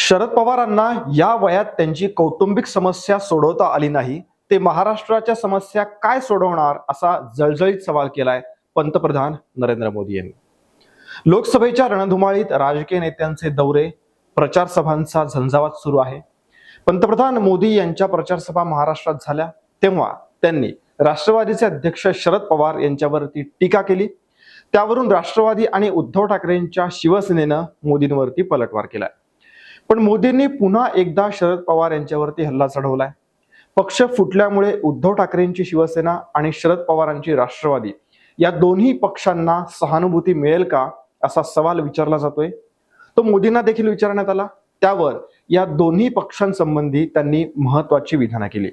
शरद पवारांना या वयात त्यांची कौटुंबिक समस्या सोडवता आली नाही. ते महाराष्ट्राच्या समस्या काय सोडवणार असा जळजळीत सवाल केलाय पंतप्रधान नरेंद्र मोदी यांनी. लोकसभेच्या रणधुमाळीत राजकीय नेत्यांचे दौरे प्रचारसभांचा झंझावात सुरू आहे. पंतप्रधान मोदी यांच्या प्रचारसभा महाराष्ट्रात झाल्या. तेव्हा त्यांनी राष्ट्रवादीचे अध्यक्ष शरद पवार यांच्यावरती टीका केली. त्यावरून राष्ट्रवादी आणि उद्धव ठाकरेंच्या शिवसेनेनं मोदींवरती पलटवार केलाय. पण मोदींनी पुन्हा एकदा शरद पवार यांच्यावरती हल्ला चढवलाय. पक्ष फुटल्यामुळे उद्धव ठाकरेंची शिवसेना आणि शरद पवारांची राष्ट्रवादी या दोन्ही पक्षांना सहानुभूती मिळेल का असा सवाल विचारला जातोय. तो मोदींना देखील विचारण्यात आला. त्यावर या दोन्ही पक्षांसंबंधी त्यांनी महत्वाची विधानं केली.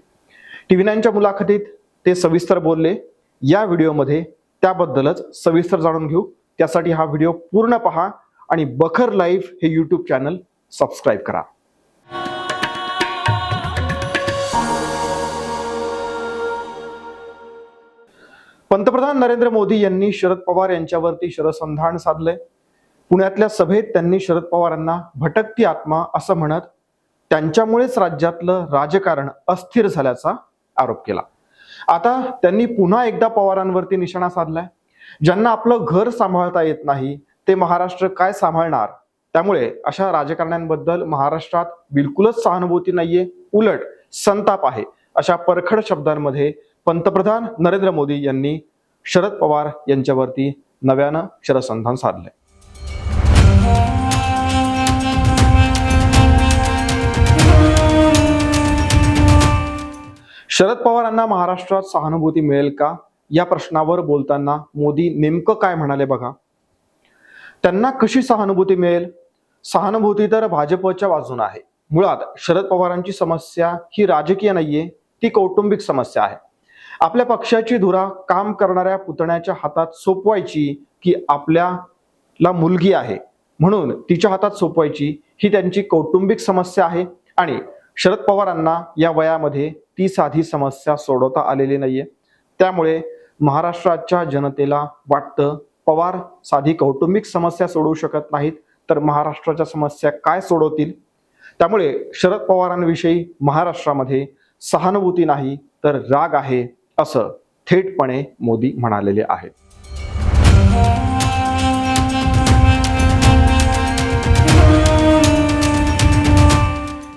टीव्ही नाईनच्या मुलाखतीत ते सविस्तर बोलले. या व्हिडिओमध्ये त्याबद्दलच सविस्तर जाणून घेऊ. त्यासाठी हा व्हिडिओ पूर्ण पहा आणि बखर लाईव्ह हे यूट्यूब चॅनल सबस्क्राईब करा. पंतप्रधान नरेंद्र मोदी यांनी शरद पवार यांच्यावरती शरसंधान साधलंय. पुण्यातल्या सभेत त्यांनी शरद पवारांना भटकती आत्मा असं म्हणत त्यांच्यामुळेच राज्यातलं राजकारण अस्थिर झाल्याचा आरोप केला. आता त्यांनी पुन्हा एकदा पवारांवरती निशाणा साधलाय. ज्यांना आपलं घर सांभाळता येत नाही ते महाराष्ट्र काय सांभाळणार? त्यामुळे अशा राजकारण्यांबद्दल महाराष्ट्रात बिलकुलच सहानुभूती नाहीये उलट संताप आहे. अशा परखड शब्दांमध्ये पंतप्रधान नरेंद्र मोदी यांनी शरद पवार यांच्यावरती नव्यानं शरसंधान साधलंय. शरद पवारांना महाराष्ट्रात सहानुभूती मिळेल का? या प्रश्नावर बोलताना मोदी नेमकं काय म्हणाले बघा. त्यांना कशी सहानुभूती मिळेल? सहानुभूती तर भाजपच्या बाजून आहे. मुळात शरद पवारांची समस्या ही राजकीय नाहीये ती कौटुंबिक समस्या आहे. आपल्या पक्षाची धुरा काम करणाऱ्या पुतण्याच्या हातात सोपवायची की आपल्याला मुलगी आहे. म्हणून तिच्या हातात सोपवायची ही त्यांची कौटुंबिक समस्या आहे आणि शरद पवारांना या वयामध्ये ती साधी समस्या सोडवता आलेली नाहीये. त्यामुळे महाराष्ट्राच्या जनतेला वाटतं पवार साधी कौटुंबिक समस्या सोडवू शकत नाहीत. तर महाराष्ट्राच्या समस्या काय सोडवतील? त्यामुळे शरद पवारांविषयी महाराष्ट्रामध्ये सहानुभूती नाही तर राग आहे असं थेटपणे मोदी म्हणालेले आहेत.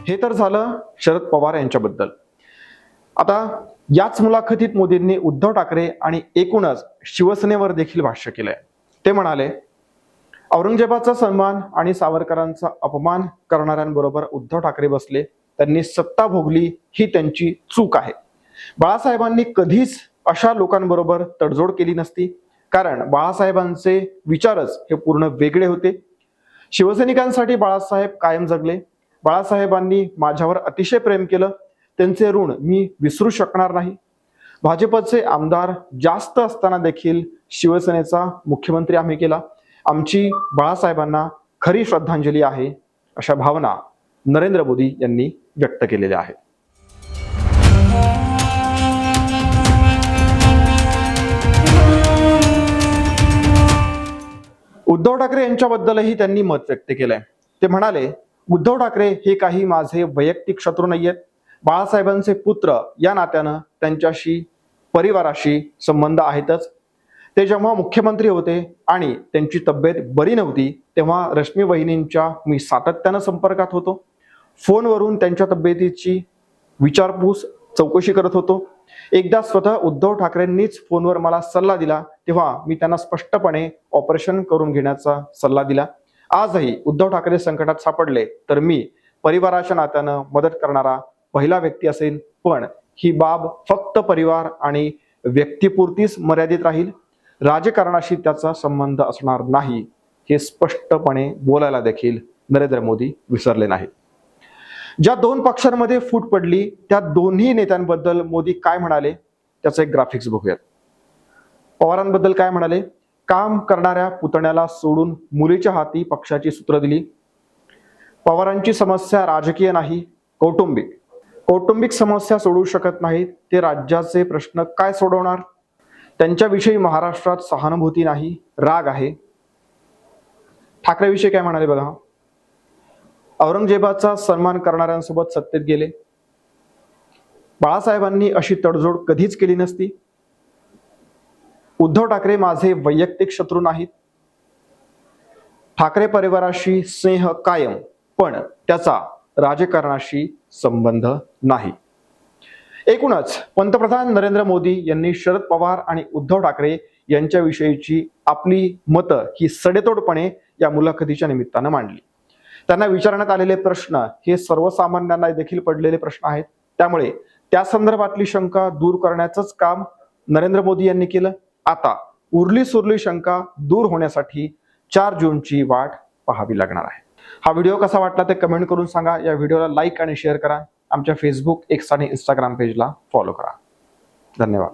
हे तर झालं शरद पवार यांच्याबद्दल. आता याच मुलाखतीत मोदींनी उद्धव ठाकरे आणि एकूणच शिवसेनेवर देखील भाष्य केलंय. ते म्हणाले औरंगजेबाचा सन्मान आणि सावरकरांचा अपमान करणाऱ्यांबरोबर उद्धव ठाकरे बसले त्यांनी सत्ता भोगली ही त्यांची चूक आहे. बाळासाहेबांनी कधीच अशा लोकांबरोबर तडजोड केली नसती कारण बाळासाहेबांचे विचारच हे पूर्ण वेगळे होते. शिवसैनिकांसाठी बाळासाहेब कायम जगले. बाळासाहेबांनी माझ्यावर अतिशय प्रेम केलं. त्यांचे ऋण मी विसरू शकणार नाही. भाजपचे आमदार जास्त असताना देखील शिवसेनेचा मुख्यमंत्री आम्ही केला. आमची बाळासाहेबांना खरी श्रद्धांजली आहे अशा भावना नरेंद्र मोदी यांनी व्यक्त केलेल्या आहेत. उद्धव ठाकरे यांच्याबद्दलही त्यांनी मत व्यक्त केलंय. ते म्हणाले उद्धव ठाकरे हे काही माझे वैयक्तिक शत्रू नाहीयेत. बाळासाहेबांचे पुत्र या नात्यानं त्यांच्याशी परिवाराशी संबंध आहेतच. ते जेव्हा मुख्यमंत्री होते आणि त्यांची तब्येत बरी नव्हती तेव्हा रश्मी वहिनींच्या मी सातत्यानं संपर्कात होतो. फोनवरून त्यांच्या तब्येतीची विचारपूस चौकशी करत होतो. एकदा स्वतः उद्धव ठाकरेंनीच फोनवर मला सल्ला दिला तेव्हा मी त्यांना स्पष्टपणे ऑपरेशन करून घेण्याचा सल्ला दिला. आजही उद्धव ठाकरे संकटात सापडले तर मी परिवाराच्या नात्यानं मदत करणारा पहिला व्यक्ती असेल पण ही बाब फक्त परिवार आणि व्यक्तीपुरतीच मर्यादित राहील. राजकारणाशी त्याचा संबंध असणार नाही हे स्पष्टपणे बोलायला देखील नरेंद्र मोदी विसरले नाहीत. ज्या दोन पक्षांमध्ये फूट पडली त्या दोन्ही नेत्यांबद्दल मोदी काय म्हणाले त्याचं एक ग्राफिक्स बघूयात. पवारांबद्दल काय म्हणाले काम करणाऱ्या पुतण्याला सोडून मुलीच्या हाती पक्षाची सूत्र दिली. पवारांची समस्या राजकीय नाही कौटुंबिक. कौटुंबिक समस्या सोडवू शकत नाहीत ते राज्याचे प्रश्न काय सोडवणार? त्यांच्याविषयी महाराष्ट्रात सहानुभूती नाही राग आहे. ठाकरेविषयी काय म्हणाले बघा? औरंगजेबाचा सन्मान करणाऱ्यांसोबत सत्तेत गेले. बाळासाहेबांनी अशी तडजोड कधीच केली नसती. उद्धव ठाकरे माझे वैयक्तिक शत्रू नाहीत. ठाकरे परिवाराशी स्नेह कायम पण त्याचा राजकारणाशी संबंध नाही. एकूणच पंतप्रधान नरेंद्र मोदी यांनी शरद पवार आणि उद्धव ठाकरे यांच्याविषयीची आपली मतं ही सडेतोडपणे या मुलाखतीच्या निमित्तानं मांडली. त्यांना विचारण्यात आलेले प्रश्न हे सर्वसामान्यांना देखील पडलेले प्रश्न आहेत. त्यामुळे त्या संदर्भातली शंका दूर करण्याचंच काम नरेंद्र मोदी यांनी केलं. आता उरली सुरली शंका दूर होण्यासाठी चार जूनची वाट पाहावी लागणार आहे. हा व्हिडिओ कसा वाटला ते कमेंट करून सांगा. या व्हिडिओला लाईक आणि शेअर करा. आमच्या फेसबुक एक्स आणि इंस्टाग्राम पेजला फॉलो करा. धन्यवाद.